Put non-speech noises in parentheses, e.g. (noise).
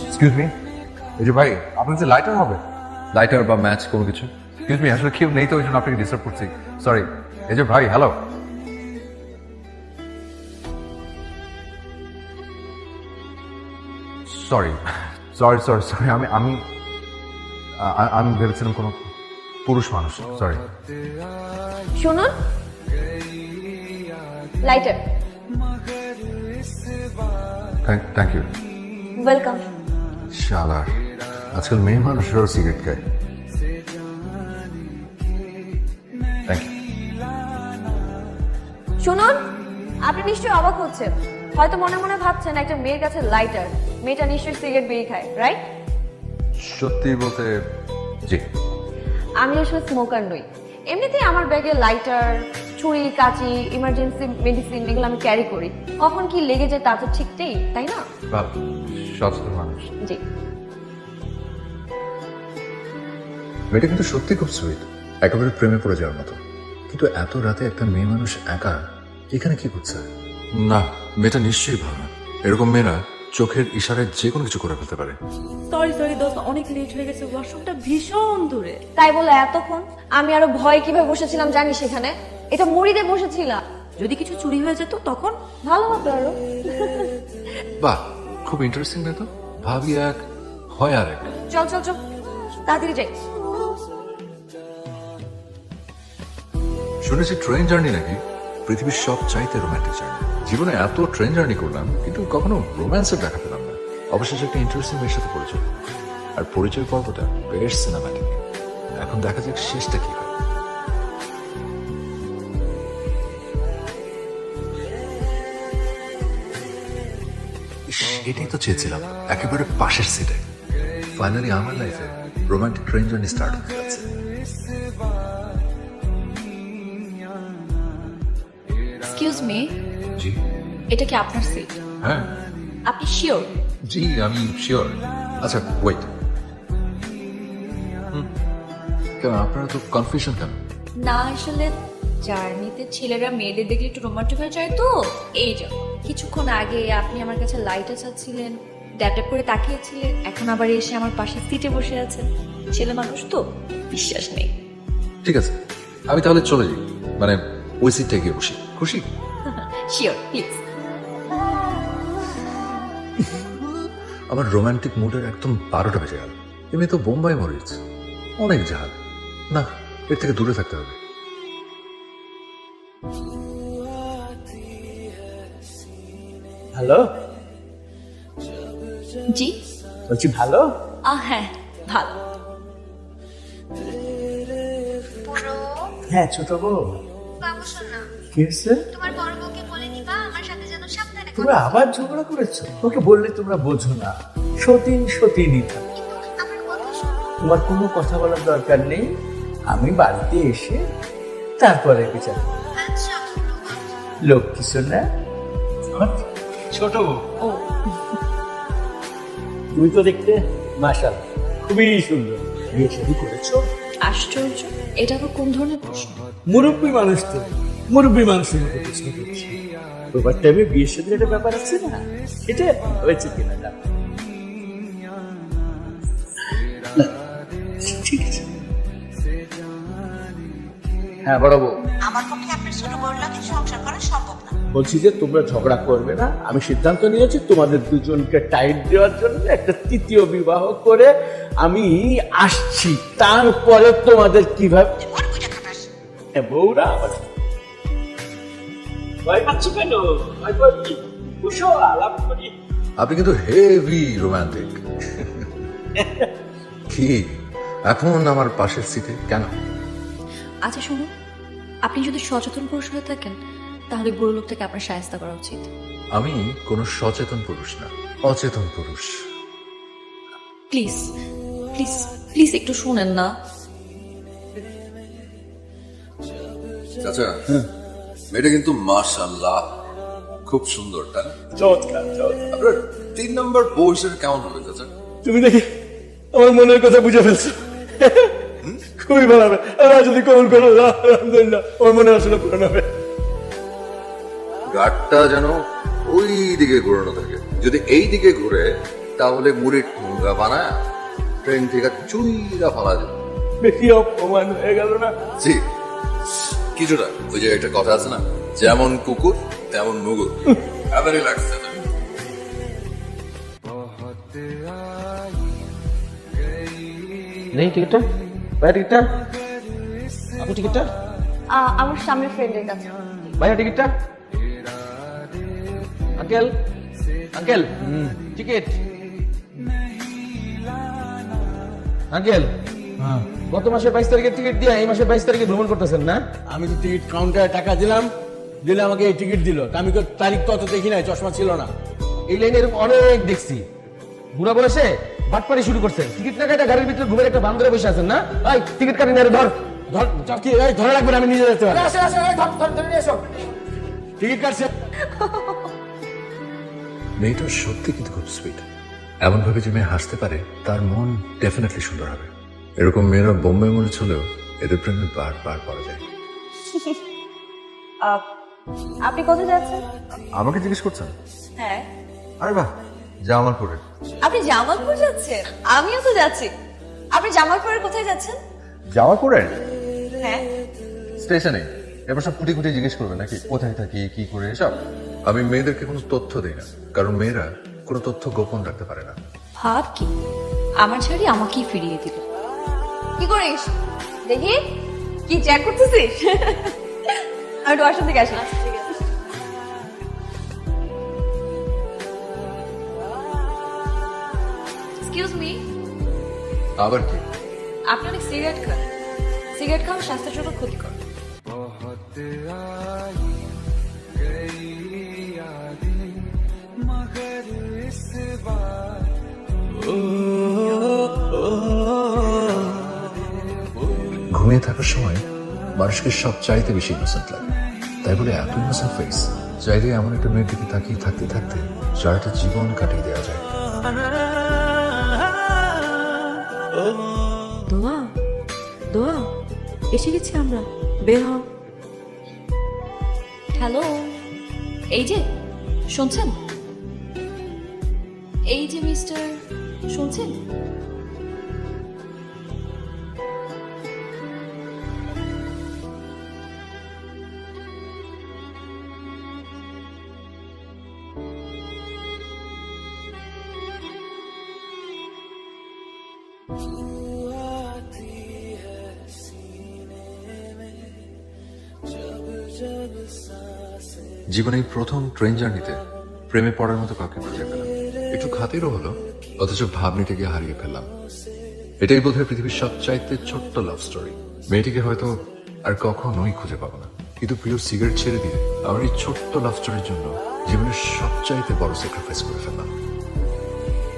Excuse me এই যে ভাই আপনার যে লাইটার হবে? লাইটার বা ম্যাচ কোনো কিছু? এক্সকিউজ মি আসলে কেউ নেই তো ওই জন্য আপনাকে ডিস্টার্ব করছি। সরি এই যে ভাই hello sorry sorry sorry sorry আমি আমি আমি ভেবেছিলাম কোনো পুরুষ মানুষ। সরি শুনুন লাইটার থ্যাংক ইউ ওয়েলকাম শালার আজকাল মেয়ে মানুষেরও সিগারেট খায়। শুনুন আপনি নিশ্চয়ই অবাক হচ্ছেন। হয়তো মনে মনে ভাবছেন একটা মেয়ের কাছে লাইটার মেয়েটা নিশ্চয়ই সিগারেট বিড়ি খায় রাইট সত্যি বলতে জি। আমি আসলে স্মোকার নই। এমনিতেই আমার ব্যাগে লাইটার ছুরি কাঁচি ইমার্জেন্সি মেডিসিন এগুলো আমি ক্যারি করি। কখন কি লেগে যায় তা তো ঠিক নেই তাই না? সচেতন মানুষ। জি। মেয়েটা কিন্তু সত্যি খুব সুইট একেবারে প্রেমে পড়ে যাওয়ার মতো। কিন্তু এত রাতে একটা মেয়ে মানুষ একা এখানে কি করছে? না মেয়েটা নিশ্চয়ই ভালো না। এরকম মেয়েরা চোখের ইশারায় যে কোনো কিছু করে ফেলতে পারে। সরি সরি দোস্ত অনেক লেট হয়ে গেছে ওয়াশরুমটা ভীষণ দূরে। তাই বলে এতক্ষণ আমি আরও ভয় কীভাবে বসেছিলাম জানি সেখানে এটা মুড়িতে বসেছিলাম যদি কিছু চুরি হয়ে যেত তখন? ভালো হতো আরও। বাহ খুব ইন্টারেস্টিং না তো? ভাবি এক হয় আর এক চল চল চল। তাড়াতাড়ি যাই। শুনেছি ট্রেন জার্নি নাকি? পৃথিবীর সব চাইতে রোমান্টিক জার্নি জীবনে এত ট্রেন জার্নি করলাম কিন্তু কখনো রোম্যান্সের দেখা পেলাম না। অবশেষে একটা ইন্টারেস্টিং মেয়ের সাথে পরিচয়। আর পরিচয় পর্বটা বেশ সিনেমাটিক এখন দেখা যাক শেষটা কি এটাই তো চেয়েছিলাম একেবারে পাশের সিটে ফাইনালি আমার লাইফে রোমান্টিক ট্রেন জার্নি স্টার্ট হতে যাচ্ছে। এক্সকিউজ মি জি? এটা কি আপনার সিট হ্যাঁ। আপনি শিওর জি আমি শিওর আচ্ছা ওয়েট কেন আপনারা তো কনফিউশন কেন? না আসলে জার্নিতে ছেলেরা মেয়েদের দেখলে একটু রোমান্টিক হয়ে যায় তো? এই জন্য কিছুক্ষণ আগে আপনি আমার কাছে লাইটে চাচ্ছিলেন ড্যাপ করে তাকিয়েছিলেন এখন আবার এসে আমার পাশে সিটে বসে আছেন। ছেলে মানুষ তো বিশ্বাস নেই। ঠিক আছে আমি তাহলে চলে যাই। মানে ওই সিটটা গিয়ে বসি। খুশি? (laughs) শিওর প্লিজ আমার রোমান্টিক মুডের একদম বারোটা বেজে গেল। এমনি তো বোম্বাই মরিচ। অনেক ঝাল না এর থেকে দূরে থাকতে হবে। হ্যালো জি। বলছি ভালো? আহ হ্যাঁ ভালো। হ্যাঁ ছোট বউ। কি হয়েছে? তোমার বড় বউকে বলে দিবা আমার সাথে যেন সাবধানে তোমরা আবার ঝগড়া করেছ? ওকে বললে তোমরা বোঝো না। সতীন সতীনই থাকে। আমার কথা শোনো। তোমার কোনো কথা বলার দরকার নেই। আমি বাড়িতে এসে তারপরে বিচার। আচ্ছা লোক কিছু না। ছোট বউ। ও। তুমি তো দেখতে মাশাল খুবই সুন্দর। বিয়ে শাদী করেছ? আশ্চর্য এটা আবার কোন ধরনের প্রশ্ন? মুরব্বী মানুষ তো মুরব্বী মানুষের মতো প্রশ্ন করছি। তোমার টাইমে বিয়ের সাথে একটা ব্যাপার আছে না? এটা হয়েছে কিনা না ঠিক আছে। হ্যাঁ বড় বউ। আমার পক্ষে আপনার ছোট সংসার করা সম্ভব না। বলছি যে তোমরা ঝগড়া করবে না। আমি সিদ্ধান্ত নিয়েছি তোমাদের দুজনকে টাইট দেওয়ার জন্য একটা তৃতীয় বিবাহ করে আমি আসছি। তারপরে তোমাদের কীভাবে খাটাস। বউরা আবার ভয় পাচ্ছ কেন? ভয় পাচ্ছি বসো আলাপ করি। আপনি কিন্তু হেভি রোমান্টিক কি? এখন আমার পাশের সিটে কেন? আচ্ছা শুনুন। আপনি যদি সচেতন পুরুষ হয়ে থাকেন তাহলে বুড়ো লোকটাকে আপনার সায়স্তা করা উচিত। আমি কোনো সচেতন পুরুষ না অচেতন পুরুষ। প্লিজ প্লিজ প্লিজ একটু শুনেন না। চাচা মেয়েটা কিন্তু মাশাল্লাহ খুব সুন্দর তাই চমৎকার চমৎকার। আপনার তিন নম্বর বউ হিসেবে কেমন হবে চাচা? তুমি দেখি আমার মনের কথা বুঝে ফেলছো? খুবই ভালো হবে। যদি কবুল করো আলহামদুলিল্লাহ। আমার মনে আসলে পূরণ হবে। গাড়টা যেন ওই দিকে ঘোরানো থাকে। যদি এই দিকে ঘুরে তাহলে মুড়ি ঠুঙ্গা বানা ট্রেন থেকে চুইরা ফালা যাবে বেশি অপমান হয়ে গেল না? জি কিছুটা ওই যে একটা কথা আছে না? যেমন কুকুর তেমন মুগুর। আবারই লাগছে। নেই টিকিটটা? ভাইয়া টিকিটটা আপনি টিকিটটা আমার সামনের ফ্রেন্ডের কাছে। ভাইয়া টিকিটটা আঙ্কেল আঙ্কেল টিকিট আঙ্কেল গত মাসের বাইশ তারিখের টিকিট দিয়ে এই মাসের বাইশ তারিখে ভ্রমণ করতেছেন না? আমি তো টিকিট কাউন্টারে টাকা দিলাম দিলে আমাকে এই টিকিট দিল। আমি তো তারিখ তত দেখি নাই চশমা ছিল না। এই লাইনে এরকম অনেক দেখছি। বুড়া বয়সে বাটপারি শুরু করছেন টিকিট না কাটা গাড়ির ভিতরে ঘুমের একটা বান্দরে বসে আছেন না? এই টিকিট কাটি না ধর। ধর ধর, কি এই ধরে রাখবেন আমি নিজে যেতে পারি টিকিট কাটছে। মেয়েটা সত্যি কিন্তু খুব সুইট এমন ভাবে যে মেয়ে হাসতে পারে তার মন ডেফিনেটলি সুন্দর হবে। এরকম মেয়েরা বোম্বে মনে হলেও এদের প্রেমে বারবার পড়া যায়। আপনি কোথায় যাচ্ছেন? আমাকে জিজ্ঞেস করছেন? হ্যাঁ। আরে বাহ জামালপুরে আপনি জামালপুর যাচ্ছেন? আমিও তো যাচ্ছি। আপনি জামালপুরের কোথায় যাচ্ছেন? জামালপুরের? হ্যাঁ। স্টেশনে? এবার সব কুটি কুটি জিজ্ঞেস করবে নাকি? কোথায় থাকি কি করে এসব? আমি মেয়েদেরকে কোনো তথ্য দিই না কারণ মেয়েরা কোনো তথ্য গোপন রাখতে পারে না। ভাব কি? আমার ছাড়ি আমাকেই ফিরিয়ে দিল। কি করিস? দেখি? কি চেক করতেছিস? আমি একটু থেকে আসি এক্সকিউজ মি আবার কি? আপনি অনেক সিগারেট খান। সিগারেট খাওয়া স্বাস্থ্যের জন্য ক্ষতিকর। ঘুমিয়ে থাকার সময় মানুষকে সব চাইতে বেশি ইনোসেন্ট লাগে। তাই বলে এত ইনোসেন্ট ফেস চাইলে এমন একটা মেয়ের দিকে তাকিয়ে থাকতে থাকতে সারাটা জীবন কাটিয়ে দেওয়া যায়। দোয়া দোয়া, এসে গেছি আমরা, বের হও। হ্যালো, এই যে, শুনছেন? এই যে মিস্টার, শুনছেন? জীবনে প্রথম ট্রেন জার্নিতে প্রেমে পড়ার মতো কাউকে খুঁজে পেলাম। একটু খাতিরও হলো, অথচ ভাবনিতে গিয়ে হারিয়ে ফেললাম। এটাই বোধহয় পৃথিবীর সবচাইতে ছোট্ট লাভ স্টোরি মেয়েটিকে হয়তো আর কখনোই খুঁজে পাবো না। কিন্তু প্রিয় সিগারেট ছেড়ে দিয়ে, আমার এই ছোট্ট লাভ স্টোরির জন্য জীবনের সবচাইতে বড় স্যাক্রিফাইস করে ফেললাম।